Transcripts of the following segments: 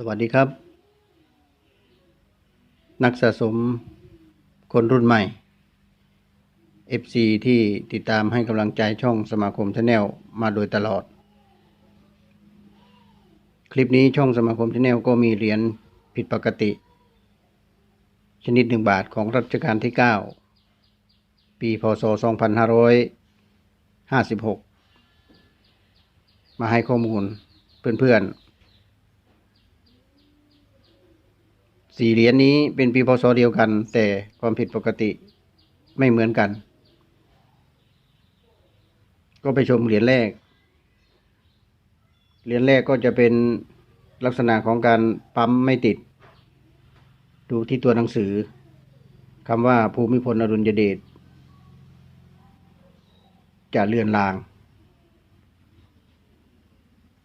สวัสดีครับ นักสะสมคนรุ่นใหม่ FC ที่ติดตามให้กำลังใจช่องสมาคมชาแนลมาโดยตลอด คลิปนี้ช่องสมาคมชาแนลก็มีเหรียญผิดปกติ ชนิดหนึ่งบาทของรัชกาลที่ 9 ปีพศ 2556 มาให้ข้อมูลเพื่อนๆ สี่เหรียญนี้เป็นปีพศเดียวกัน แต่ความผิดปกติไม่เหมือนกัน ก็ไปชมเหรียญแรก เหรียญแรกก็จะเป็นลักษณะของการปั๊มไม่ติด ดูที่ตัวหนังสือคำว่าภูมิพลอดุลยเดชจะเลื่อนลาง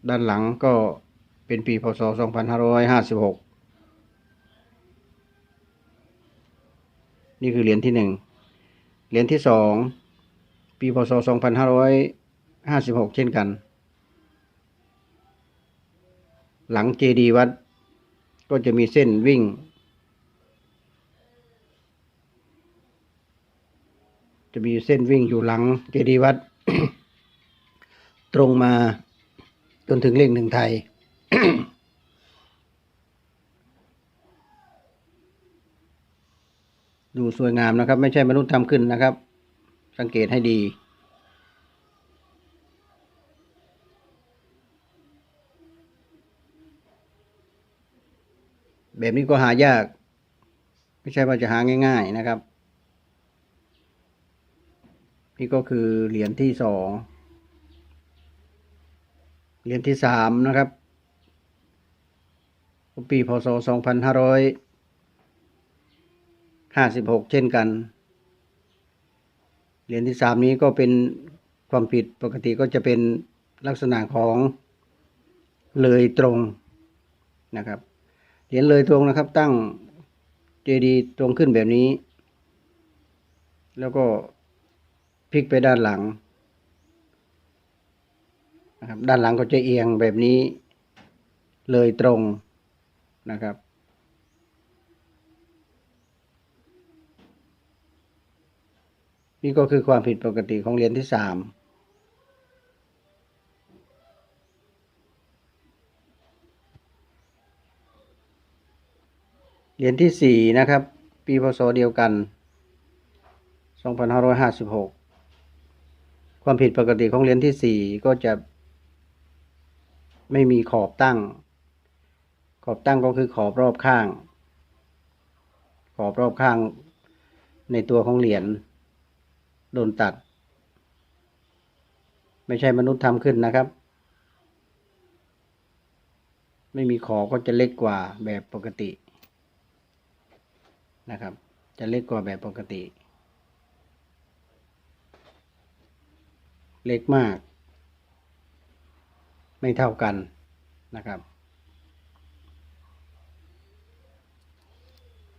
ด้านหลังก็เป็นปีพศ 2556 นี่คือเหรียญที่หนึ่งเหรียญที่สองปีพศ2556เช่นกัน หลังเจดีวัด ก็จะมีเส้นวิ่ง จะมีเส้นวิ่งอยู่หลังเจดีวัด ตรงมาจนถึงเลขหนึ่งไทย ดูสวยงามนะครับ ไม่ใช่มนุษย์ทำขึ้นนะครับ สังเกตให้ดีแบบนี้ก็หายาก ไม่ใช่ว่าจะหาง่าย ๆนะครับ นี่ก็คือเหรียญที่สองเหรียญที่สามนะครับ ปีพศสองพันห้าร้อย ห้าสิบหกเช่นกัน เหรียญที่สามนี้ก็เป็นความผิดปกติก็จะเป็นลักษณะของเลยตรงนะครับ เหรียญเลยตรงนะครับ ตั้งเจดีย์ตรงขึ้นแบบนี้ แล้วก็พลิกไปด้านหลังนะครับด้านหลังก็จะเอียงแบบนี้เลยตรงนะครับ นี่ก็คือความผิดปกติของเหรียญที่สามเหรียญที่สี่นะครับ ปีพศเดียวกัน 2556 ความผิดปกติของเหรียญที่สี่ก็จะไม่มีขอบตั้ง ขอบตั้งก็คือขอบรอบข้าง ขอบรอบข้างในตัวของเหรียญ โดนตัด ไม่ใช่มนุษย์ทำขึ้นนะครับ ไม่มีขอก็จะเล็กกว่าแบบปกตินะครับ จะเล็กกว่าแบบปกติ เล็กมาก ไม่เท่ากันนะครับ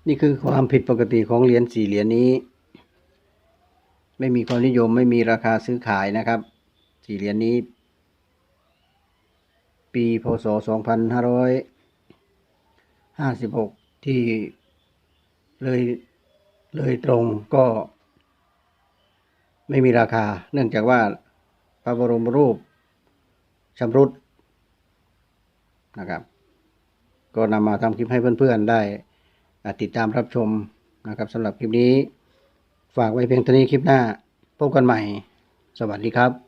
นี่คือความผิดปกติของเหรียญสี่เหรียญนี้ ไม่มีความนิยมไม่มีราคาซื้อขายนะครับสี่เหรียญนี้ ปีพศ 2556 ที่เลยเลยตรงก็ ไม่มีราคา เนื่องจากว่าพระบรมรูปชำรุดนะครับ ก็นำมาทำคลิปให้เพื่อนๆได้ติดตามรับชมนะครับสำหรับคลิปนี้ ฝากไว้เพียงเท่านี้คลิปหน้าพบกันใหม่ สวัสดีครับ